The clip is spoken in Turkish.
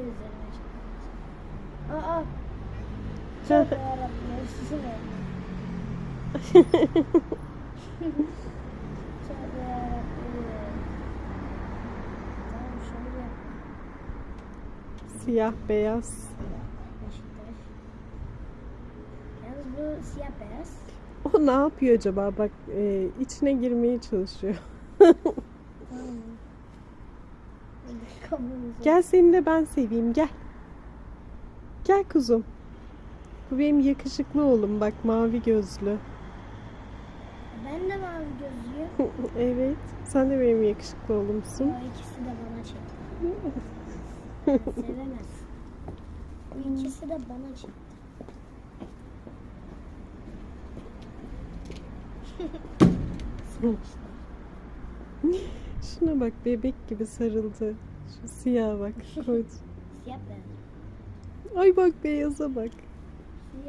üzerine çıkıyor. Aa. Heh. Çok yarabbim. Yarışısı var. Çok yarabbim. Tamam şöyle yap. Siyah beyaz. Beşiktaş. Yalnız bu siyah beyaz. O ne yapıyor acaba? Bak e, içine girmeye çalışıyor. Tamam. Hadi kabuğumuzu. Gel seni de ben seveyim gel. Gel kuzum. Bu benim yakışıklı oğlum bak mavi gözlü. Ben de mavi gözlüyüm. evet. Sen de benim yakışıklı oğlumsun. O ikisi de bana çekti. Sevemez. Bu ikisi de bana çekti. Şuna bak bebek gibi sarıldı. Şu siyah bak. Siyah beyaz. Ay bak beyaza bak.